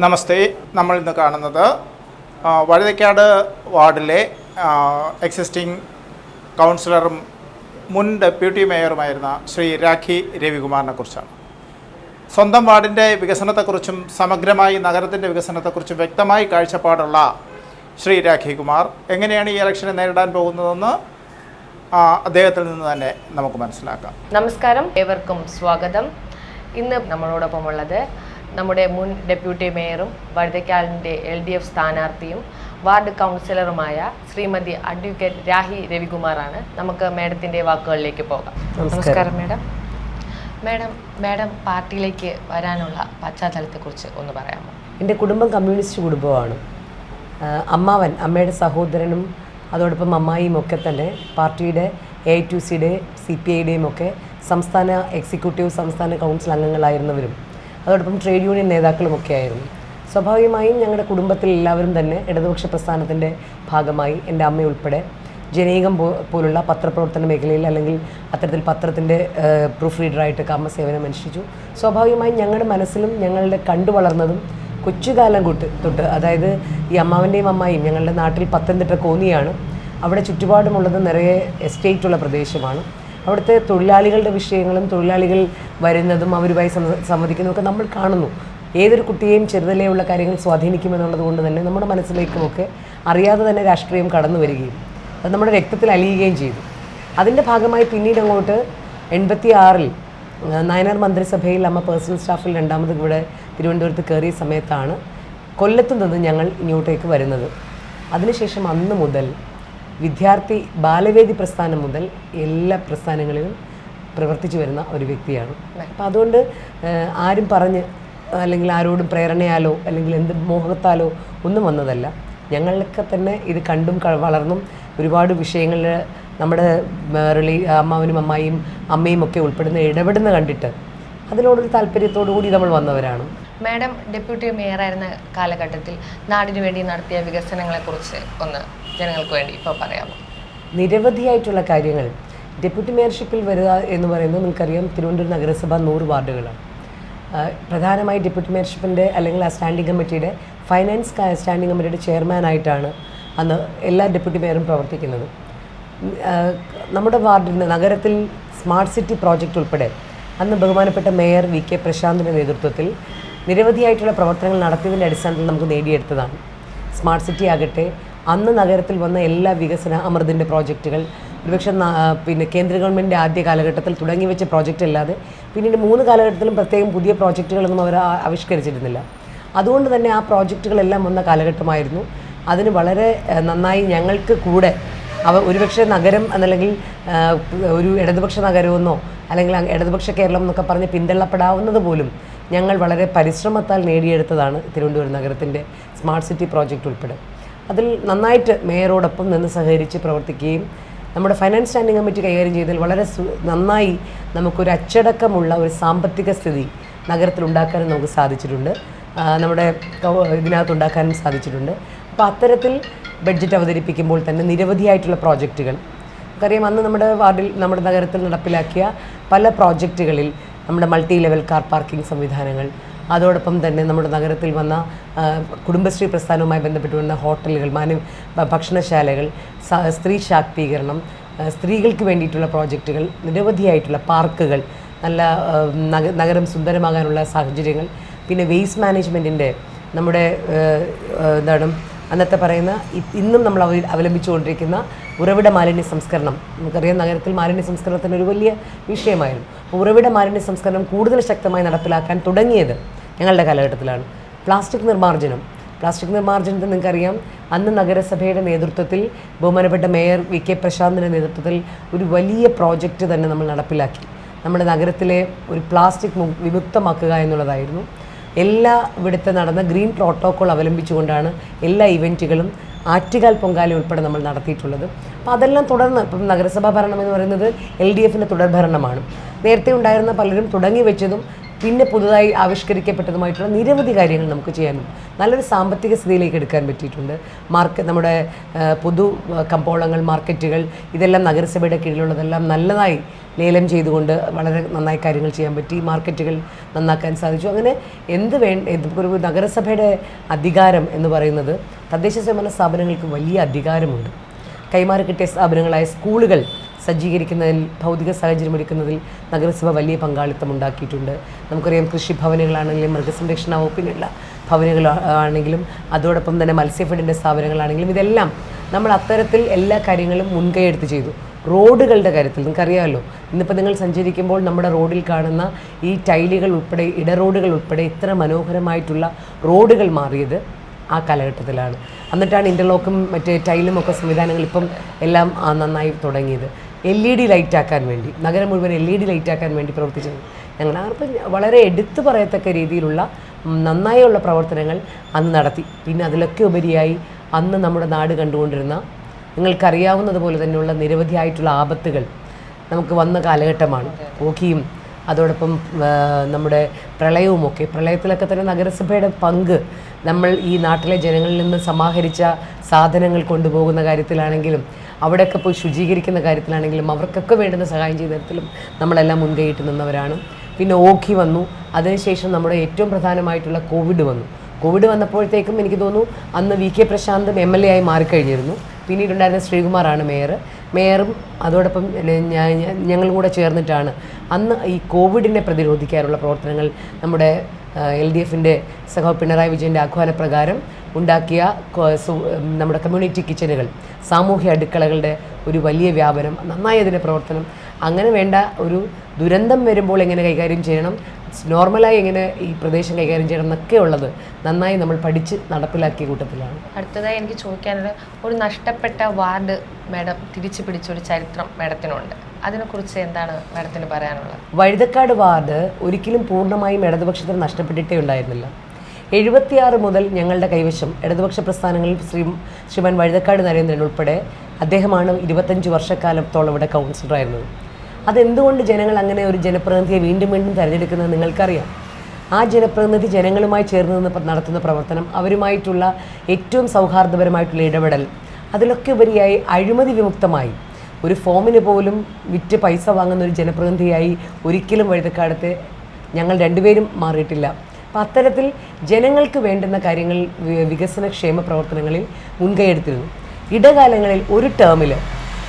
നമസ്തേ. നമ്മൾ ഇന്ന് കാണുന്നത് വഴുതക്കാട് വാർഡിലെ എക്സിസ്റ്റിംഗ് കൗൺസിലറും മുൻ ഡെപ്യൂട്ടി മേയറുമായിരുന്ന ശ്രീ രാഖി രവികുമാറിനെ കുറിച്ചാണ്. സ്വന്തം വാർഡിന്റെ വികസനത്തെക്കുറിച്ചും സമഗ്രമായി നഗരത്തിന്റെ വികസനത്തെക്കുറിച്ചും വ്യക്തമായി കാഴ്ചപ്പാടുള്ള ശ്രീ രാഖി കുമാർ എങ്ങനെയാണ് ഈ ഇലക്ഷനെ നേരിടാൻ പോകുന്നതെന്ന് അദ്ദേഹത്തിൽ നിന്ന് തന്നെ നമുക്ക് മനസ്സിലാക്കാം. നമസ്കാരം. ഏവർക്കും സ്വാഗതം. ഇന്ന് നമ്മളോടൊപ്പമുള്ളത് നമ്മുടെ മുൻ ഡെപ്യൂട്ടി മേയറും വഴുതക്കാലിന്റെ എൽ ഡി എഫ് സ്ഥാനാർത്ഥിയും വാർഡ് കൗൺസിലറുമായ ശ്രീമതി അഡ്വക്കേറ്റ് രാഹി രവികുമാറാണ്. നമുക്ക് മേഡത്തിന്റെ വാക്കുകളിലേക്ക് പോകാം. നമസ്കാരം. മേഡം. മേഡം മേഡം പാർട്ടിയിലേക്ക് വരാനുള്ള പശ്ചാത്തലത്തെക്കുറിച്ച് ഒന്ന് പറയാമോ? എന്റെ കുടുംബം കമ്മ്യൂണിസ്റ്റ് കുടുംബമാണ്. അമ്മാവൻ അമ്മയുടെ സഹോദരനും അതോടൊപ്പം അമ്മായിയും ഒക്കെ തന്നെ പാർട്ടിയുടെ എ ഐ ടു സിയുടെ സി പി ഐയുടെയും ഒക്കെ സംസ്ഥാന എക്സിക്യൂട്ടീവ് സംസ്ഥാന കൗൺസിൽ അംഗങ്ങളായിരുന്നവരും. അതോടൊപ്പം ട്രേഡ് യൂണിയൻ നേതാക്കളും ഒക്കെ ആയിരുന്നു. സ്വാഭാവികമായും ഞങ്ങളുടെ കുടുംബത്തിൽ എല്ലാവരും തന്നെ ഇടതുപക്ഷ പ്രസ്ഥാനത്തിന്റെ ഭാഗമായി എന്റെ അമ്മ ഉൾപ്പെടെ ജനീകം പോ പോലുള്ള പത്രപ്രവർത്തന മേഖലയിൽ അല്ലെങ്കിൽ അത്തരത്തിൽ പത്രത്തിന്റെ പ്രൂഫ് റീഡറായിട്ട് കമ്മ സേവനം അനുഷ്ഠിച്ചു. സ്വാഭാവികമായും ഞങ്ങളുടെ മനസ്സിലും ഞങ്ങളുടെ കണ്ടു വളർന്നതും കൊച്ചുകാലം തൊട്ട് തൊട്ട് അതായത് ഈ അമ്മാവന്റെയും അമ്മായും ഞങ്ങളുടെ നാട്ടിൽ പത്തനംതിട്ട കോന്നിയാണ്. അവിടെ ചുറ്റുപാടുമുള്ളത് നിറയെ എസ്റ്റേറ്റുള്ള പ്രദേശമാണ്. അവിടുത്തെ തൊഴിലാളികളുടെ വിഷയങ്ങളും തൊഴിലാളികൾ വരുന്നതും അവരുമായി സംവദിക്കുന്നതൊക്കെ നമ്മൾ കാണുന്നു. ഏതൊരു കുട്ടിയെയും ചെറുതലെയുള്ള കാര്യങ്ങൾ സ്വാധീനിക്കുമെന്നുള്ളത് കൊണ്ട് തന്നെ നമ്മുടെ മനസ്സിലേക്കുമൊക്കെ അറിയാതെ തന്നെ രാഷ്ട്രീയം കടന്നു വരികയും അത് നമ്മുടെ രക്തത്തിൽ അലിയുകയും ചെയ്തു. അതിന്റെ ഭാഗമായി പിന്നീട് അങ്ങോട്ട് എൺപത്തി ആറിൽ നയനാർ മന്ത്രിസഭയിൽ അമ്മ പേഴ്സണൽ സ്റ്റാഫിൽ രണ്ടാമത് ഇവിടെ തിരുവനന്തപുരത്ത് കയറിയ സമയത്താണ് കൊല്ലത്തു നിന്ന് ഞങ്ങൾ ഇങ്ങോട്ടേക്ക് വരുന്നത്. അതിനുശേഷം അന്ന് മുതൽ വിദ്യാർത്ഥി ബാലവേദി പ്രസ്ഥാനം മുതൽ എല്ലാ പ്രസ്ഥാനങ്ങളിലും പ്രവർത്തിച്ചു വരുന്ന ഒരു വ്യക്തിയാണ്. അപ്പം അതുകൊണ്ട് ആരും പറഞ്ഞ് അല്ലെങ്കിൽ ആരോടും പ്രേരണയാലോ അല്ലെങ്കിൽ എന്ത് മോഹത്താലോ ഒന്നും വന്നതല്ല. ഞങ്ങളൊക്കെ തന്നെ ഇത് കണ്ടും വളർന്നും ഒരുപാട് വിഷയങ്ങളിൽ നമ്മുടെ റിലേ അമ്മാവനും അമ്മായിയും അമ്മയും ഒക്കെ ഉൾപ്പെടുന്ന ഇടപെടുന്ന കണ്ടിട്ട് അതിനോടൊരു താല്പര്യത്തോടു കൂടി നമ്മൾ വന്നവരാണ്. മേഡം ഡെപ്യൂട്ടി മേയറായിരുന്ന കാലഘട്ടത്തിൽ നാടിനു വേണ്ടി നടത്തിയ വികസനങ്ങളെ കുറിച്ച് ഒന്ന് ജനങ്ങൾക്ക് വേണ്ടി ഇപ്പോൾ പറയാമോ? നിരവധിയായിട്ടുള്ള കാര്യങ്ങൾ. ഡെപ്യൂട്ടി മേയർഷിപ്പിൽ വരിക എന്ന് പറയുന്നത് നിങ്ങൾക്കറിയാം തിരുവനന്തപുരം നഗരസഭ നൂറ് വാർഡുകളാണ്. പ്രധാനമായി ഡെപ്യൂട്ടി മേയർഷിപ്പിന്റെ അല്ലെങ്കിൽ ആ സ്റ്റാൻഡിംഗ് കമ്മിറ്റിയുടെ ഫൈനാൻസ് സ്റ്റാൻഡിംഗ് കമ്മിറ്റിയുടെ ചെയർമാനായിട്ടാണ് അന്ന് എല്ലാ ഡെപ്യൂട്ടി മേയറും പ്രവർത്തിക്കുന്നത്. നമ്മുടെ വാർഡിൽ നഗരത്തിൽ സ്മാർട്ട് സിറ്റി പ്രോജക്റ്റ് ഉൾപ്പെടെ അന്ന് ബഹുമാനപ്പെട്ട മേയർ വി കെ പ്രശാന്തിന്റെ നേതൃത്വത്തിൽ നിരവധിയായിട്ടുള്ള പ്രവർത്തനങ്ങൾ നടത്തിയതിന്റെ അടിസ്ഥാനത്തിൽ നമുക്ക് നേടിയെടുത്തതാണ്. സ്മാർട്ട് സിറ്റി ആകട്ടെ അന്ന് നഗരത്തിൽ വന്ന എല്ലാ വികസന അമൃതിന്റെ പ്രോജക്റ്റുകൾ ഒരുപക്ഷെ പിന്നെ കേന്ദ്ര ഗവൺമെന്റിന്റെ ആദ്യ കാലഘട്ടത്തിൽ തുടങ്ങി വെച്ച പ്രോജക്റ്റ് അല്ലാതെ പിന്നീട് മൂന്ന് കാലഘട്ടത്തിലും പ്രത്യേകം പുതിയ പ്രോജക്റ്റുകളൊന്നും അവർ ആവിഷ്കരിച്ചിരുന്നില്ല. അതുകൊണ്ട് തന്നെ ആ പ്രോജക്റ്റുകളെല്ലാം വന്ന കാലഘട്ടമായിരുന്നു. അതിന് വളരെ നന്നായി ഞങ്ങൾക്ക് കൂടെ അവ ഒരുപക്ഷെ നഗരം എന്നല്ലെങ്കിൽ ഒരു ഇടതുപക്ഷ നഗരമെന്നോ അല്ലെങ്കിൽ ഇടതുപക്ഷ കേരളം എന്നൊക്കെ പറഞ്ഞ് പിന്തള്ളപ്പെടാവുന്നത് പോലും ഞങ്ങൾ വളരെ പരിശ്രമത്താൽ നേടിയെടുത്തതാണ് തിരുവനന്തപുരം നഗരത്തിന്റെ സ്മാർട്ട് സിറ്റി പ്രോജക്റ്റ് ഉൾപ്പെടെ. അതിൽ നന്നായിട്ട് മേയറോടൊപ്പം നിന്ന് സഹകരിച്ച് പ്രവർത്തിക്കുകയും നമ്മുടെ ഫൈനാൻസ് സ്റ്റാൻഡിംഗ് കമ്മിറ്റി കൈകാര്യം ചെയ്തതിൽ വളരെ നന്നായി നമുക്കൊരു അച്ചടക്കമുള്ള ഒരു സാമ്പത്തിക സ്ഥിതി നഗരത്തിൽ ഉണ്ടാക്കാനും നമുക്ക് സാധിച്ചിട്ടുണ്ട്. നമ്മുടെ കൗ- ഇതിനകത്ത് ഉണ്ടാക്കാനും സാധിച്ചിട്ടുണ്ട്. അപ്പോൾ അത്തരത്തിൽ ബഡ്ജറ്റ് അവതരിപ്പിക്കുമ്പോൾ തന്നെ നിരവധിയായിട്ടുള്ള പ്രോജക്റ്റുകൾ. നമുക്കറിയാം അന്ന് നമ്മുടെ വാർഡിൽ നമ്മുടെ നഗരത്തിൽ നടപ്പിലാക്കിയ പല പ്രോജക്റ്റുകളിൽ നമ്മുടെ മൾട്ടി ലെവൽ കാർ പാർക്കിംഗ് സംവിധാനങ്ങൾ. അതോടൊപ്പം തന്നെ നമ്മുടെ നഗരത്തിൽ വന്ന കുടുംബശ്രീ പ്രസ്ഥാനവുമായി ബന്ധപ്പെട്ട് വന്ന ഹോട്ടലുകൾ മാന ഭക്ഷണശാലകൾ സ്ത്രീ ശാക്തീകരണം സ്ത്രീകൾക്ക് വേണ്ടിയിട്ടുള്ള പ്രോജക്റ്റുകൾ നിരവധിയായിട്ടുള്ള പാർക്കുകൾ നല്ല നഗരം സുന്ദരമാകാനുള്ള സാഹചര്യങ്ങൾ പിന്നെ വേസ്റ്റ് മാനേജ്മെന്റിന്റെ നമ്മുടെ എന്താണ് അന്നത്തെ പറയുന്ന ഇന്നും നമ്മൾ അവ അവലംബിച്ചുകൊണ്ടിരിക്കുന്ന ഉറവിട മാലിന്യ സംസ്കരണം. നമുക്കറിയാം നഗരത്തിൽ മാലിന്യ സംസ്കരണത്തിന് ഒരു വലിയ വിഷയമായിരുന്നു. അപ്പോൾ ഉറവിട മാലിന്യ സംസ്കരണം കൂടുതൽ ശക്തമായി നടപ്പിലാക്കാൻ തുടങ്ങിയത് ഞങ്ങളുടെ കാലഘട്ടത്തിലാണ്. പ്ലാസ്റ്റിക് നിർമ്മാർജനം. പ്ലാസ്റ്റിക് നിർമ്മാർജനത്തിൽ നിങ്ങൾക്കറിയാം അന്ന് നഗരസഭയുടെ നേതൃത്വത്തിൽ ബഹുമാനപ്പെട്ട മേയർ വി കെ പ്രശാന്തിന്റെ നേതൃത്വത്തിൽ ഒരു വലിയ പ്രോജക്റ്റ് തന്നെ നമ്മൾ നടപ്പിലാക്കി. നമ്മുടെ നഗരത്തിലെ ഒരു പ്ലാസ്റ്റിക് വിമുക്തമാക്കുക എന്നുള്ളതായിരുന്നു. എല്ലാ ഇവിടുത്തെ നടന്ന ഗ്രീൻ പ്രോട്ടോക്കോൾ അവലംബിച്ചുകൊണ്ടാണ് എല്ലാ ഇവന്റുകളും ആറ്റുകാൽ പൊങ്കാല ഉൾപ്പെടെ നമ്മൾ നടത്തിയിട്ടുള്ളത്. അപ്പോൾ അതെല്ലാം തുടർന്ന് ഇപ്പം നഗരസഭാ ഭരണം എന്ന് പറയുന്നത് എൽ ഡി എഫിന്റെ തുടർഭരണമാണ്. നേരത്തെ ഉണ്ടായിരുന്ന പലരും തുടങ്ങി വെച്ചതും പിന്നെ പുതുതായി ആവിഷ്കരിക്കപ്പെട്ടതുമായിട്ടുള്ള നിരവധി കാര്യങ്ങൾ നമുക്ക് ചെയ്യാനും നല്ലൊരു സാമ്പത്തിക സ്ഥിതിയിലേക്ക് എടുക്കാൻ പറ്റിയിട്ടുണ്ട്. മാർക്കറ്റ് നമ്മുടെ പൊതു കമ്പോളങ്ങൾ മാർക്കറ്റുകൾ ഇതെല്ലാം നഗരസഭയുടെ കീഴിലുള്ളതെല്ലാം നല്ലതായി ലേലം ചെയ്തുകൊണ്ട് വളരെ നന്നായി കാര്യങ്ങൾ ചെയ്യാൻ പറ്റി. മാർക്കറ്റുകൾ നന്നാക്കാൻ സാധിച്ചു. അങ്ങനെ എന്ത് വേ ഒരു നഗരസഭയുടെ അധികാരം എന്ന് പറയുന്നത് തദ്ദേശ സ്വയംഭരണ സ്ഥാപനങ്ങൾക്ക് വലിയ അധികാരമുണ്ട്. കൈമാറി കിട്ടിയ സ്ഥാപനങ്ങളായ സ്കൂളുകൾ സജ്ജീകരിക്കുന്നതിൽ ഭൗതിക സാഹചര്യം ഒരുക്കുന്നതിൽ നഗരസഭ വലിയ പങ്കാളിത്തം ഉണ്ടാക്കിയിട്ടുണ്ട്. നമുക്കറിയാം കൃഷിഭവനുകളാണെങ്കിലും മൃഗസംരക്ഷണ വകുപ്പിനുള്ള ഭവനുകൾ ആണെങ്കിലും അതോടൊപ്പം തന്നെ മത്സ്യഫെഡിന്റെ സ്ഥാപനങ്ങളാണെങ്കിലും ഇതെല്ലാം നമ്മൾ അത്തരത്തിൽ എല്ലാ കാര്യങ്ങളും മുൻകൈയെടുത്ത് ചെയ്തു. റോഡുകളുടെ കാര്യത്തിൽ നിങ്ങൾക്കറിയാമല്ലോ ഇന്നിപ്പോൾ നിങ്ങൾ സഞ്ചരിക്കുമ്പോൾ നമ്മുടെ റോഡിൽ കാണുന്ന ഈ ടൈലുകൾ ഉൾപ്പെടെ ഇടറോഡുകൾ ഉൾപ്പെടെ ഇത്ര മനോഹരമായിട്ടുള്ള റോഡുകൾ മാറിയത് ആ കാലഘട്ടത്തിലാണ്. എന്നിട്ടാണ് ഇന്റർലോക്കും മറ്റേ ടൈലും ഒക്കെ സംവിധാനങ്ങൾ ഇപ്പം എല്ലാം നന്നായി തുടങ്ങിയത്. എൽ ഇ ഡി ലൈറ്റാക്കാൻ വേണ്ടി നഗരം മുഴുവൻ എൽ ഇ ഡി ലൈറ്റാക്കാൻ വേണ്ടി പ്രവർത്തിച്ചത് ഞങ്ങൾ ആർക്കും വളരെ എടുത്തു പറയത്തക്ക രീതിയിലുള്ള നന്നായുള്ള പ്രവർത്തനങ്ങൾ അന്ന് നടത്തി. പിന്നെ അതിലൊക്കെ ഉപരിയായി അന്ന് നമ്മുടെ നാട് കണ്ടുകൊണ്ടിരുന്ന നിങ്ങൾക്കറിയാവുന്നതുപോലെ തന്നെയുള്ള നിരവധിയായിട്ടുള്ള ആപത്തുകൾ നമുക്ക് വന്ന കാലഘട്ടമാണ്. ഓഖിയും അതോടൊപ്പം നമ്മുടെ പ്രളയവുമൊക്കെ പ്രളയത്തിലൊക്കെ തന്നെ നഗരസഭയുടെ പങ്ക് നമ്മൾ ഈ നാട്ടിലെ ജനങ്ങളിൽ നിന്ന് സമാഹരിച്ച സാധനങ്ങൾ കൊണ്ടുപോകുന്ന കാര്യത്തിലാണെങ്കിലും അവിടെയൊക്കെ പോയി ശുചീകരിക്കുന്ന കാര്യത്തിലാണെങ്കിലും അവർക്കൊക്കെ വേണ്ടുന്ന സഹായം ചെയ്ത തരത്തിലും നമ്മളെല്ലാം മുൻകൈയിട്ട് നിന്നവരാണ്. പിന്നെ ഓഖി വന്നു. അതിനുശേഷം നമ്മുടെ ഏറ്റവും പ്രധാനമായിട്ടുള്ള കോവിഡ് വന്നു. കോവിഡ് വന്നപ്പോഴത്തേക്കും എനിക്ക് തോന്നുന്നു അന്ന് വി കെ പ്രശാന്തും എം എൽ എ ആയി മാറിക്കഴിഞ്ഞിരുന്നു. പിന്നീടുണ്ടായിരുന്ന ശ്രീകുമാറാണ് മേയർ. മേയറും അതോടൊപ്പം ഞാൻ ഞങ്ങളും കൂടെ ചേർന്നിട്ടാണ് അന്ന് ഈ കോവിഡിനെ പ്രതിരോധിക്കാനുള്ള പ്രവർത്തനങ്ങൾ നമ്മുടെ എൽ ഡി എഫിന്റെ സഹോ പിണറായി വിജയന്റെ ആഹ്വാനപ്രകാരം ഉണ്ടാക്കിയ നമ്മുടെ കമ്മ്യൂണിറ്റി കിച്ചനുകൾ സാമൂഹ്യ അടുക്കളകളുടെ ഒരു വലിയ വ്യാപനം നന്നായി അതിന്റെ പ്രവർത്തനം. അങ്ങനെ വേണ്ട ഒരു ദുരന്തം വരുമ്പോൾ എങ്ങനെ കൈകാര്യം ചെയ്യണം? നോർമലായി എങ്ങനെ ഈ പ്രദേശം കൈകാര്യം ചെയ്യണം എന്നൊക്കെ ഉള്ളത് നന്നായി നമ്മൾ പഠിച്ച് നടപ്പിലാക്കിയ കൂട്ടത്തിലാണ്. അടുത്തതായി എനിക്ക് ചോദിക്കാനുള്ളത് ഒരു നഷ്ടപ്പെട്ട വാർഡ് മാഡം തിരിച്ചു പിടിച്ച ഒരു ചരിത്രം മാഡത്തിനുണ്ട്. അതിനെക്കുറിച്ച് എന്താണ് മാഡത്തിന് പറയാനുള്ളത്? വഴുതക്കാട് വാർഡ് ഒരിക്കലും പൂർണമായും ഇടതുപക്ഷത്തിന് നഷ്ടപ്പെട്ടിട്ടേ ഉണ്ടായിരുന്നില്ല. എഴുപത്തിയാറ് മുതൽ ഞങ്ങളുടെ കൈവശം ഇടതുപക്ഷ പ്രസ്ഥാനങ്ങളിൽ ശ്രീ ശ്രീമാൻ വഴുതക്കാട് നരേന്ദ്രൻ ഉൾപ്പെടെ അദ്ദേഹമാണ് ഇരുപത്തഞ്ച് വർഷക്കാലത്തോളം ഇവിടെ കൗൺസിലറായിരുന്നത്. അതെന്തുകൊണ്ട് ജനങ്ങൾ അങ്ങനെ ഒരു ജനപ്രതിനിധിയെ വീണ്ടും വീണ്ടും തിരഞ്ഞെടുക്കുന്നത് നിങ്ങൾക്കറിയാം? ആ ജനപ്രതിനിധി ജനങ്ങളുമായി ചേർന്ന് നിന്ന് നടത്തുന്ന പ്രവർത്തനം അവരുമായിട്ടുള്ള ഏറ്റവും സൗഹാർദ്ദപരമായിട്ടുള്ള ഇടപെടൽ അതിലൊക്കെ ഉപരിയായി അഴിമതി വിമുക്തമായി ഒരു ഫോമിന് പോലും വിറ്റ് പൈസ വാങ്ങുന്ന ഒരു ജനപ്രതിനിധിയായി ഒരിക്കലും വഴുതക്കാടത്ത് ഞങ്ങൾ രണ്ടുപേരും മാറിയിട്ടില്ല. അപ്പം അത്തരത്തിൽ ജനങ്ങൾക്ക് വേണ്ടുന്ന കാര്യങ്ങൾ വികസന ക്ഷേമ പ്രവർത്തനങ്ങളിൽ മുൻകൈയെടുത്തിരുന്നു ഇടകാലങ്ങളിൽ ഒരു ടേമിൽ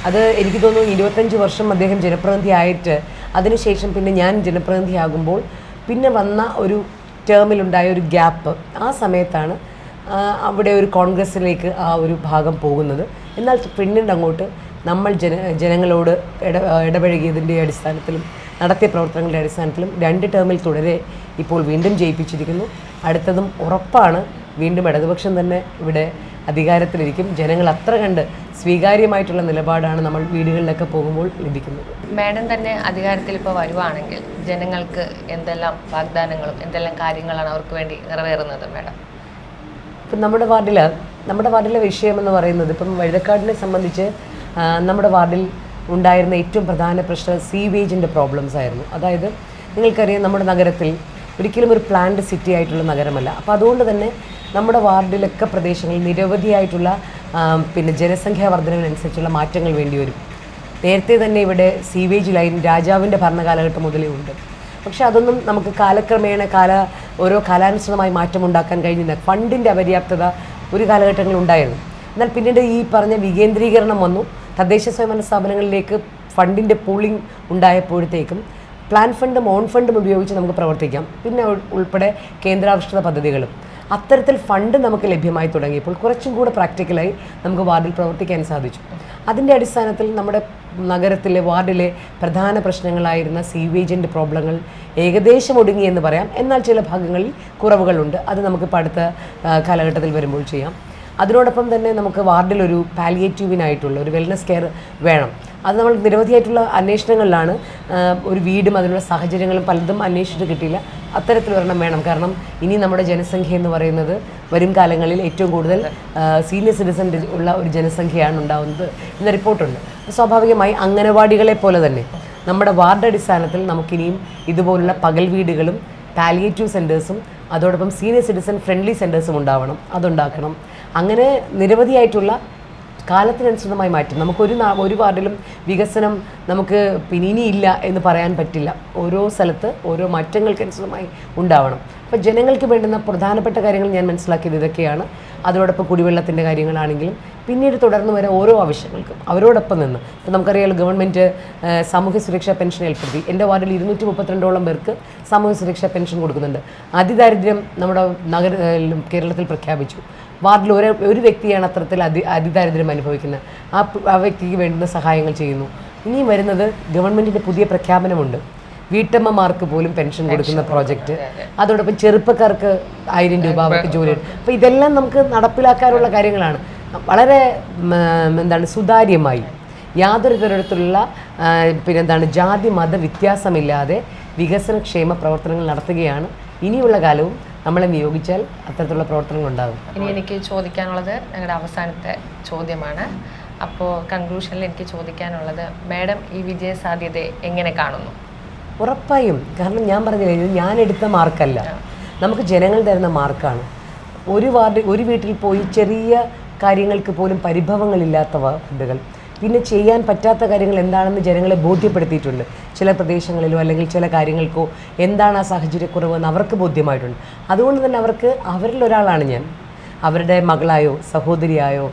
അത് എനിക്ക് തോന്നുന്നു ഇരുപത്തഞ്ച് വർഷം അദ്ദേഹം ജനപ്രതിനിധി ആയിട്ട് അതിനുശേഷം പിന്നെ ഞാൻ ജനപ്രതിനിധിയാകുമ്പോൾ പിന്നെ വന്ന ഒരു ടേമിലുണ്ടായ ഒരു ഗ്യാപ്പ് ആ സമയത്താണ് അവിടെ ഒരു കോൺഗ്രസ്സിലേക്ക് ആ ഒരു ഭാഗം പോകുന്നത്. എന്നാൽ പിന്നീട് അങ്ങോട്ട് നമ്മൾ ജന ജനങ്ങളോട് ഇട ഇടപഴകിയതിന്റെ അടിസ്ഥാനത്തിലും നടത്തിയ പ്രവർത്തനങ്ങളുടെ അടിസ്ഥാനത്തിലും രണ്ട് ടേമിൽ തുടരെ ഇപ്പോൾ വീണ്ടും ജയിപ്പിച്ചിരിക്കുന്നു. അടുത്തതും ഉറപ്പാണ്. വീണ്ടും ഇടതുപക്ഷം തന്നെ ഇവിടെ അധികാരത്തിലിരിക്കും. ജനങ്ങൾ അത്ര കണ്ട് സ്വീകാര്യമായിട്ടുള്ള നിലപാടാണ് നമ്മൾ വീടുകളിലൊക്കെ പോകുമ്പോൾ ലഭിക്കുന്നത്. മാഡം തന്നെ അധികാരത്തിൽ ഇപ്പോൾ വരുവാണെങ്കിൽ ജനങ്ങൾക്ക് എന്തെല്ലാം വാഗ്ദാനങ്ങളും എന്തെല്ലാം കാര്യങ്ങളാണ് അവർക്ക് വേണ്ടി നിറവേറുന്നത് മാഡം? ഇപ്പം നമ്മുടെ വാർഡിൽ നമ്മുടെ വാർഡിലെ വിഷയം എന്ന് പറയുന്നത് ഇപ്പം വഴുതക്കാടിനെ സംബന്ധിച്ച് നമ്മുടെ വാർഡിൽ ഉണ്ടായിരുന്ന ഏറ്റവും പ്രധാന പ്രശ്നം സീവേജിന്റെ പ്രോബ്ലംസ് ആയിരുന്നു. അതായത് നിങ്ങൾക്കറിയാം നമ്മുടെ നഗരത്തിൽ ഒരിക്കലും ഒരു പ്ലാൻഡ് സിറ്റി ആയിട്ടുള്ള നഗരമല്ല. അപ്പോൾ അതുകൊണ്ട് തന്നെ നമ്മുടെ വാർഡിലൊക്കെ പ്രദേശങ്ങളിൽ നിരവധിയായിട്ടുള്ള പിന്നെ ജനസംഖ്യാ വർധനവിനനുസരിച്ചുള്ള മാറ്റങ്ങൾ വേണ്ടി വരും. നേരത്തെ തന്നെ ഇവിടെ സീവേജ് ലൈൻ രാജാവിന്റെ ഭരണകാലഘട്ടം മുതലേ ഉണ്ട്. പക്ഷെ അതൊന്നും നമുക്ക് കാലക്രമേണ കാല ഓരോ കാലാനുസൃതമായി മാറ്റമുണ്ടാക്കാൻ കഴിഞ്ഞില്ല. ഫണ്ടിന്റെ അപര്യാപ്തത ഒരു കാലഘട്ടങ്ങളിൽ ഉണ്ടായിരുന്നു. എന്നാൽ പിന്നീട് ഈ പറഞ്ഞ വികേന്ദ്രീകരണം വന്നു. തദ്ദേശ സ്വയംഭരണ സ്ഥാപനങ്ങളിലേക്ക് ഫണ്ടിന്റെ പൂളിംഗ് ഉണ്ടായപ്പോഴത്തേക്കും പ്ലാൻ ഫണ്ടും ഓൺ ഫണ്ടും ഉപയോഗിച്ച് നമുക്ക് പ്രവർത്തിക്കാം. പിന്നെ ഉൾ- ഉൾപ്പെടെ കേന്ദ്രാവിഷ്കൃത പദ്ധതികളും. അത്തരത്തിൽ ഫണ്ട് നമുക്ക് ലഭ്യമായി തുടങ്ങിയപ്പോൾ കുറച്ചും കൂടെ പ്രാക്ടിക്കലായി നമുക്ക് വാർഡിൽ പ്രവർത്തിക്കാൻ സാധിച്ചു. അതിന്റെ അടിസ്ഥാനത്തിൽ നമ്മുടെ നഗരത്തിലെ വാർഡിലെ പ്രധാന പ്രശ്നങ്ങളായിരുന്ന സീവേജിന്റെ പ്രോബ്ലങ്ങൾ ഏകദേശം ഒടുങ്ങി എന്ന് പറയാം. എന്നാൽ ചില ഭാഗങ്ങളിൽ കുറവുകളുണ്ട്. അത് നമുക്കിപ്പോൾ അടുത്ത കാലഘട്ടത്തിൽ വരുമ്പോൾ ചെയ്യാം. അതിനോടൊപ്പം തന്നെ നമുക്ക് വാർഡിൽ വാർഡിലൊരു പാലിയേറ്റീവിനായിട്ടുള്ള ഒരു വെൽനസ് കെയർ വേണം. അത് നമ്മൾ നിരവധിയായിട്ടുള്ള അന്വേഷണങ്ങളിലാണ് ഒരു വീടും അതിനുള്ള സാഹചര്യങ്ങളും പലതും അന്വേഷിച്ചിട്ട് കിട്ടിയില്ല. അത്തരത്തിൽ ഒരെണ്ണം വേണം. കാരണം ഇനി നമ്മുടെ ജനസംഖ്യ എന്ന് പറയുന്നത് വരും കാലങ്ങളിൽ ഏറ്റവും കൂടുതൽ സീനിയർ സിറ്റിസൺ ഉള്ള ഒരു ജനസംഖ്യയാണ് ഉണ്ടാകുന്നത് എന്ന റിപ്പോർട്ടുണ്ട്. സ്വാഭാവികമായി അംഗനവാടികളെ പോലെ തന്നെ നമ്മുടെ വാർഡ് അടിസ്ഥാനത്തിൽ നമുക്കിനിയും ഇതുപോലുള്ള പകൽ വീടുകളും പാലിയേറ്റീവ് സെന്റേഴ്സും അതോടൊപ്പം സീനിയർ സിറ്റിസൺ ഫ്രണ്ട്ലി സെന്റേഴ്സും ഉണ്ടാവണം. അതുണ്ടാക്കണം. അങ്ങനെ നിരവധിയായിട്ടുള്ള കാലത്തിനനുസൃതമായി മാറ്റും. നമുക്കൊരു ഒരു വാർഡിലും വികസനം നമുക്ക് പിന്നെ ഇല്ല എന്ന് പറയാൻ പറ്റില്ല. ഓരോ സ്ഥലത്ത് ഓരോ മാറ്റങ്ങൾക്കനുസൃതമായി ഉണ്ടാവണം. അപ്പോൾ ജനങ്ങൾക്ക് വേണ്ടുന്ന പ്രധാനപ്പെട്ട കാര്യങ്ങൾ ഞാൻ മനസ്സിലാക്കിയത് ഇതൊക്കെയാണ്. അതോടൊപ്പം കുടിവെള്ളത്തിന്റെ കാര്യങ്ങളാണെങ്കിലും പിന്നീട് തുടർന്ന് വരെ ഓരോ ആവശ്യങ്ങൾക്കും അവരോടൊപ്പം നിന്ന്. ഇപ്പോൾ നമുക്കറിയാലോ ഗവൺമെന്റ് സാമൂഹ്യ സുരക്ഷാ പെൻഷൻ ഏർപ്പെടുത്തി. എന്റെ വാർഡിൽ ഇരുന്നൂറ്റി മുപ്പത്തിരണ്ടോളം പേർക്ക് സാമൂഹ്യ സുരക്ഷാ പെൻഷൻ കൊടുക്കുന്നുണ്ട്. അതിദാരിദ്ര്യം നമ്മുടെ നഗര കേരളത്തിൽ പ്രഖ്യാപിച്ചു. വാർഡിൽ ഒരു ഒരു വ്യക്തിയാണ് അത്തരത്തിൽ അതി അതിദാരിദ്ര്യം അനുഭവിക്കുന്നത്. ആ ആ വ്യക്തിക്ക് വേണ്ടുന്ന സഹായങ്ങൾ ചെയ്യുന്നു. ഇനി വരുന്നത് ഗവൺമെന്റിന്റെ പുതിയ പ്രഖ്യാപനമുണ്ട്. വീട്ടമ്മമാർക്ക് പോലും പെൻഷൻ കൊടുക്കുന്ന പ്രോജക്റ്റ്. അതോടൊപ്പം ചെറുപ്പക്കാർക്ക് ആയിരം രൂപ അവർക്ക് ജോലി അപ്പോൾ ഇതെല്ലാം നമുക്ക് നടപ്പിലാക്കാനുള്ള കാര്യങ്ങളാണ്. വളരെ എന്താണ് സുതാര്യമായി. യാതൊരു തരത്തിലുള്ള പിന്നെന്താണ് ജാതി മത വ്യത്യാസമില്ലാതെ വികസനക്ഷേമ പ്രവർത്തനങ്ങൾ നടത്തുകയാണ് ഇനിയുള്ള കാലവും നമ്മളെ വിയോഗിച്ചാൽ അത്തരത്തിലുള്ള പ്രവർത്തനങ്ങൾ ഉണ്ടാകും. ഇനി എനിക്ക് ചോദിക്കാനുള്ളത് ഞങ്ങളുടെ അവസാനത്തെ ചോദ്യമാണ്. അപ്പോൾ കൺക്ലൂഷനിൽ എനിക്ക് ചോദിക്കാനുള്ളത് മാഡം ഈ വിജയ സാധ്യതയെ എങ്ങനെ കാണുന്നു? ഉറപ്പായും. കാരണം ഞാൻ പറഞ്ഞു ഇത് ഞാൻ എടുത്ത മാർക്കല്ല നമുക്ക് ജനങ്ങൾ തരുന്ന മാർക്കാണ്. ഒരു വാർഡ് ഒരു വീട്ടിൽ പോയി ചെറിയ കാര്യങ്ങൾക്ക് പോലും പരിഭവങ്ങളില്ലാത്ത വാർഡുകൾ പിന്നെ ചെയ്യാൻ പറ്റാത്ത കാര്യങ്ങൾ എന്താണെന്ന് ജനങ്ങളെ ബോധ്യപ്പെടുത്തിയിട്ടുണ്ട്. ചില പ്രദേശങ്ങളിലോ അല്ലെങ്കിൽ ചില കാര്യങ്ങൾക്കോ എന്താണ് ആ സാഹചര്യക്കുറവെന്ന് അവർക്ക് ബോധ്യമായിട്ടുണ്ട്. അതുകൊണ്ട് തന്നെ അവർക്ക് അവരിൽ ഒരാളാണ് ഞാൻ. അവരുടെ മകളായോ സഹോദരിയായോ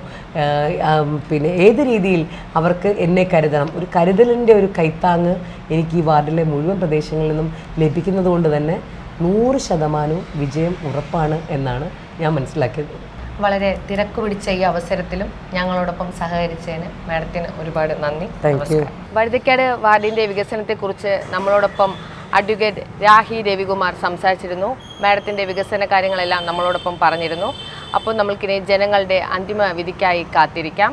പിന്നെ ഏത് രീതിയിൽ അവർക്ക് എന്നെ കരുതണം. ഒരു കരുതലിന്റെ ഒരു കൈത്താങ്ങ് എനിക്ക് ഈ വാർഡിലെ മുഴുവൻ പ്രദേശങ്ങളിൽ നിന്നും ലഭിക്കുന്നത് കൊണ്ട് തന്നെ നൂറ് ശതമാനവും വിജയം ഉറപ്പാണ് എന്നാണ് ഞാൻ മനസ്സിലാക്കിയത്. വളരെ തിരക്ക് പിടിച്ച ഈ അവസരത്തിലും ഞങ്ങളോടൊപ്പം സഹകരിച്ചതിന് മാഡത്തിന് ഒരുപാട് നന്ദി. വഴുതക്കാട് വാർഡിന്റെ വികസനത്തെക്കുറിച്ച് നമ്മളോടൊപ്പം അഡ്വക്കേറ്റ് രാഹി രവികുമാർ സംസാരിച്ചിരുന്നു. മാഡത്തിന്റെ വികസന കാര്യങ്ങളെല്ലാം നമ്മളോടൊപ്പം പറഞ്ഞിരുന്നു. അപ്പോൾ നമ്മൾക്കിനി ജനങ്ങളുടെ അന്തിമ വിധിക്കായി കാത്തിരിക്കാം.